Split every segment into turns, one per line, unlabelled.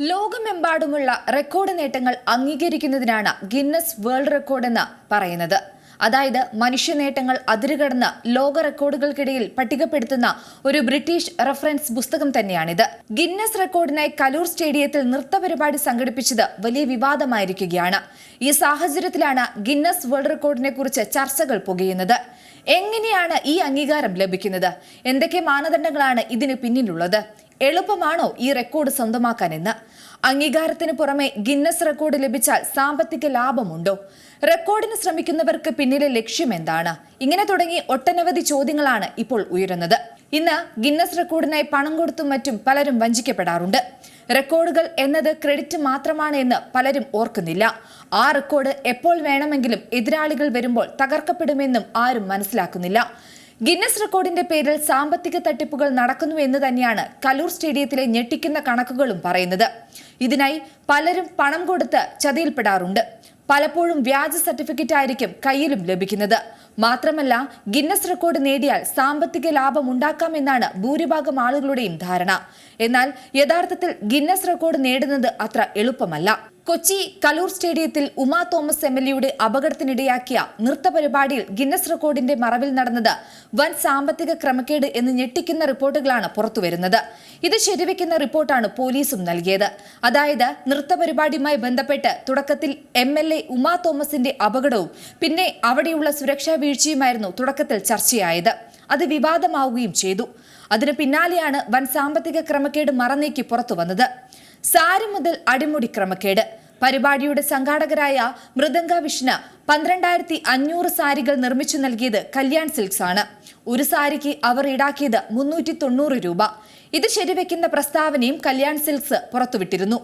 ലോകമെമ്പാടുമുള്ള റെക്കോർഡ് നേട്ടങ്ങൾ അംഗീകരിക്കുന്നതിനാണ് Guinness world record എന്ന് പറയുന്നത്. അതായത് മനുഷ്യ നേട്ടങ്ങൾ അതിരുകടന്ന് ലോക റെക്കോർഡുകൾക്കിടയിൽ പട്ടികപ്പെടുത്തുന്ന ഒരു ബ്രിട്ടീഷ് റെഫറൻസ് പുസ്തകം തന്നെയാണിത്. ഗിന്നസ് റെക്കോർഡിനായി കലൂർ സ്റ്റേഡിയത്തിൽ നൃത്തപരിപാടി സംഘടിപ്പിച്ചത് വലിയ വിവാദമായിരിക്കുകയാണ്. ഈ സാഹചര്യത്തിലാണ് ഗിന്നസ് വേൾഡ് റെക്കോർഡിനെ കുറിച്ച് ചർച്ചകൾ പുകയുന്നത്. എങ്ങനെയാണ് ഈ അംഗീകാരം ലഭിക്കുന്നത്? എന്തൊക്കെ മാനദണ്ഡങ്ങളാണ് ഇതിന് പിന്നിലുള്ളത്? എളുപ്പമാണോ ഈ റെക്കോർഡ് സ്വന്തമാക്കാനെന്ന്? അംഗീകാരത്തിന് പുറമെ ഗിന്നസ് റെക്കോർഡ് ലഭിച്ചാൽ സാമ്പത്തിക ലാഭമുണ്ടോ? റെക്കോർഡിന് ശ്രമിക്കുന്നവർക്ക് പിന്നിലെ ലക്ഷ്യം എന്താണ്? ഇങ്ങനെ തുടങ്ങി ഒട്ടനവധി ചോദ്യങ്ങളാണ് ഇപ്പോൾ ഉയരുന്നത്. ഇന്ന് ഗിന്നസ് റെക്കോർഡിനായി പണം കൊടുത്തും മറ്റും പലരും വഞ്ചിക്കപ്പെടാറുണ്ട്. റെക്കോർഡുകൾ എന്നത് ക്രെഡിറ്റ് മാത്രമാണ് എന്ന് പലരും ഓർക്കുന്നില്ല. ആ റെക്കോർഡ് എപ്പോൾ വേണമെങ്കിലും എതിരാളികൾ വരുമ്പോൾ തകർക്കപ്പെടുമെന്നും ആരും മനസ്സിലാക്കുന്നില്ല. ഗിന്നസ് റെക്കോർഡിന്റെ പേരിൽ സാമ്പത്തിക തട്ടിപ്പുകൾ നടക്കുന്നു എന്ന് തന്നെയാണ് കലൂർ സ്റ്റേഡിയത്തിലെ ഞെട്ടിക്കുന്ന കണക്കുകളും പറയുന്നത്. ഇതിനായി പലരും പണം കൊടുത്ത് ചതിയിൽപ്പെടാറുണ്ട്. പലപ്പോഴും വ്യാജ സർട്ടിഫിക്കറ്റ് ആയിരിക്കും കയ്യിലും ലഭിക്കുന്നത്. മാത്രമല്ല ഗിന്നസ് റെക്കോർഡ് നേടിയാൽ സാമ്പത്തിക ലാഭം ഉണ്ടാക്കാമെന്നാണ് ഭൂരിഭാഗം ആളുകളുടെയും ധാരണ. എന്നാൽ യഥാർത്ഥത്തിൽ ഗിന്നസ് റെക്കോർഡ് നേടുന്നത് അത്ര എളുപ്പമല്ല. കൊച്ചി കലൂർ സ്റ്റേഡിയത്തിൽ ഉമാ തോമസ് എം എൽ എയുടെ അപകടത്തിനിടയാക്കിയ നൃത്ത പരിപാടിയിൽ ഗിന്നസ് റെക്കോർഡിന്റെ മറവിൽ നടന്നത് വൻ സാമ്പത്തിക ക്രമക്കേട് എന്ന് ഞെട്ടിക്കുന്ന റിപ്പോർട്ടുകളാണ് പുറത്തുവരുന്നത്. ഇത് ശരിവെക്കുന്ന റിപ്പോർട്ടാണ് പോലീസും നൽകിയത്. അതായത് നൃത്ത പരിപാടിയുമായി ബന്ധപ്പെട്ട് തുടക്കത്തിൽ എം എൽ എ ഉമാ തോമസിന്റെ അപകടവും പിന്നെ അവിടെയുള്ള സുരക്ഷാ വീഴ്ചയുമായിരുന്നു തുടക്കത്തിൽ ചർച്ചയായത്. അത് വിവാദമാവുകയും ചെയ്തു. അതിനു പിന്നാലെയാണ് വൻ സാമ്പത്തിക ക്രമക്കേട് മറന്നേക്ക് പുറത്തു വന്നത് സാരി മുതൽ അടിമുടി ക്രമക്കേട്. പരിപാടിയുടെ സംഘാടകരായ മൃദംഗ വിഷ്ണു പന്ത്രണ്ടായിരത്തി അഞ്ഞൂറ് സാരികൾ നിർമ്മിച്ചു നൽകിയത് കല്യാൺ സിൽക്സ് ആണ്. ഒരു സാരിക്ക് അവർ ഈടാക്കിയത് മുന്നൂറ്റി തൊണ്ണൂറ് രൂപ. ഇത് ശരിവെക്കുന്ന പ്രസ്താവനയും കല്യാൺ സിൽക്സ് പുറത്തുവിട്ടിരുന്നു.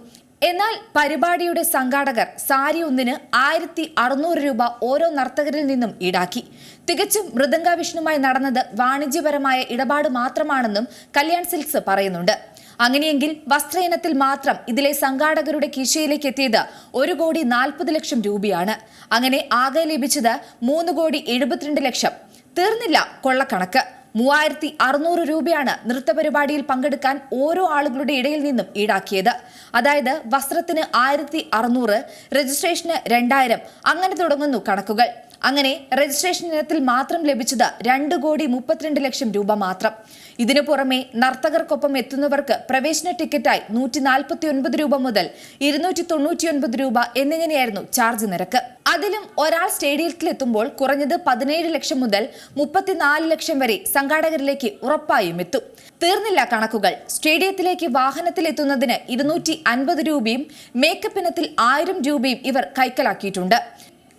എന്നാൽ പരിപാടിയുടെ സംഘാടകർ സാരി ഒന്നിന് ആയിരത്തി അറുന്നൂറ് രൂപ ഓരോ നർത്തകരിൽ നിന്നും ഈടാക്കി. തികച്ചും മൃദംഗ വിഷ്ണുമായി നടന്നത് വാണിജ്യപരമായ ഇടപാട് മാത്രമാണെന്നും കല്യാൺ സിൽക്സ് പറയുന്നുണ്ട്. അങ്ങനെയെങ്കിൽ വസ്ത്ര ഇനത്തിൽ മാത്രം ഇതിലെ സംഘാടകരുടെ കിശയിലേക്ക് എത്തിയത് ഒരു കോടി നാൽപ്പത് ലക്ഷം രൂപയാണ്. അങ്ങനെ ആകെ ലഭിച്ചത് മൂന്ന് കോടി എഴുപത്തിരണ്ട് ലക്ഷം. തീർന്നില്ല കൊള്ളക്കണക്ക്. മൂവായിരത്തി അറുന്നൂറ് രൂപയാണ് നൃത്തപരിപാടിയിൽ പങ്കെടുക്കാൻ ഓരോ ആളുകളുടെ ഇടയിൽ നിന്നും ഈടാക്കിയത്. അതായത് വസ്ത്രത്തിന് ആയിരത്തി അറുന്നൂറ് രജിസ്ട്രേഷന് രണ്ടായിരം അങ്ങനെ തുടങ്ങുന്നു കണക്കുകൾ. അങ്ങനെ രജിസ്ട്രേഷൻ ഇനത്തിൽ മാത്രം ലഭിച്ചത് രണ്ട് കോടി മുപ്പത്തിരണ്ട് ലക്ഷം രൂപ മാത്രം. ഇതിനു പുറമെ നർത്തകർക്കൊപ്പം എത്തുന്നവർക്ക് പ്രവേശന ടിക്കറ്റായി നൂറ്റി നാൽപ്പത്തി ഒൻപത് രൂപ മുതൽ ഇരുന്നൂറ്റി തൊണ്ണൂറ്റി ഒൻപത് രൂപ എന്നിങ്ങനെയായിരുന്നു ചാർജ് നിരക്ക്. അതിലും ഒരാൾ സ്റ്റേഡിയത്തിൽ എത്തുമ്പോൾ കുറഞ്ഞത് പതിനേഴ് ലക്ഷം മുതൽ മുപ്പത്തിനാല് ലക്ഷം വരെ സംഘാടകരിലേക്ക് ഉറപ്പായും എത്തും. തീർന്നില്ല കണക്കുകൾ. സ്റ്റേഡിയത്തിലേക്ക് വാഹനത്തിൽ എത്തുന്നതിന് ഇരുന്നൂറ്റി അൻപത് രൂപയും മേക്കപ്പ് ഇനത്തിൽ ആയിരം രൂപയും ഇവർ കൈക്കലാക്കിയിട്ടുണ്ട്.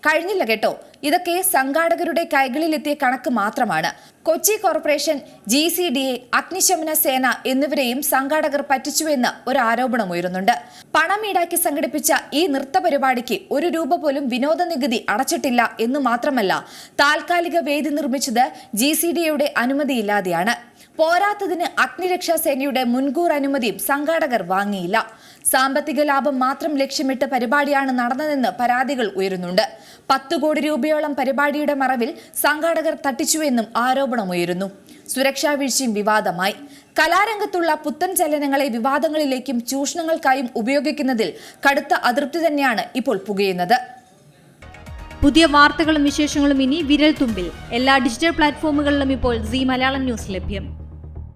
കഴിഞ്ഞില്ല കേട്ടോ. ഇതൊക്കെ സംഘാടകരുടെ കൈകളിലെത്തിയ കണക്ക് മാത്രമാണ്. Kochi corporation G C D A അഗ്നിശമന സേന എന്നിവരെയും സംഘാടകർ പറ്റിച്ചുവെന്ന് ഒരു ആരോപണം ഉയരുന്നുണ്ട്. പണം ഈടാക്കി സംഘടിപ്പിച്ച ഈ നൃത്ത പരിപാടിക്ക് ഒരു രൂപ പോലും വിനോദ നികുതി അടച്ചിട്ടില്ല എന്ന് മാത്രമല്ല താൽക്കാലിക വേദി നിർമ്മിച്ചത് ജി സി ഡി എയുടെ അനുമതിയില്ലാതെയാണ്. പോരാത്തതിന് അഗ്നിരക്ഷാ സേനയുടെ മുൻകൂർ അനുമതിയും സംഘാടകർ വാങ്ങിയില്ല. സാമ്പത്തിക ലാഭം മാത്രം ലക്ഷ്യമിട്ട് പരിപാടിയാണ് നടന്നതെന്ന് പരാതികൾ ഉയരുന്നുണ്ട്. പത്ത് കോടി രൂപയോളം പരിപാടിയുടെ മറവിൽ സംഘാടകർ തട്ടിച്ചുവെന്നും ആരോപണമുയരുന്നു സുരക്ഷാ വീഴ്ചയും വിവാദമായി. കലാരംഗത്തുള്ള പുത്തൻ ചലനങ്ങളെ വിവാദങ്ങളിലേക്കും ചൂഷണങ്ങൾക്കായും ഉപയോഗിക്കുന്നതിൽ കടുത്ത അതൃപ്തി തന്നെയാണ് ഇപ്പോൾ പുകയുന്നത്.
പുതിയ വാർത്തകളും വിശേഷങ്ങളും ഇനി വിരൽ തുമ്പിൽ എല്ലാ ഡിജിറ്റൽ പ്ലാറ്റ്ഫോമുകളിലും ഇപ്പോൾ സി മലയാളം ന്യൂസ് ലഭ്യം.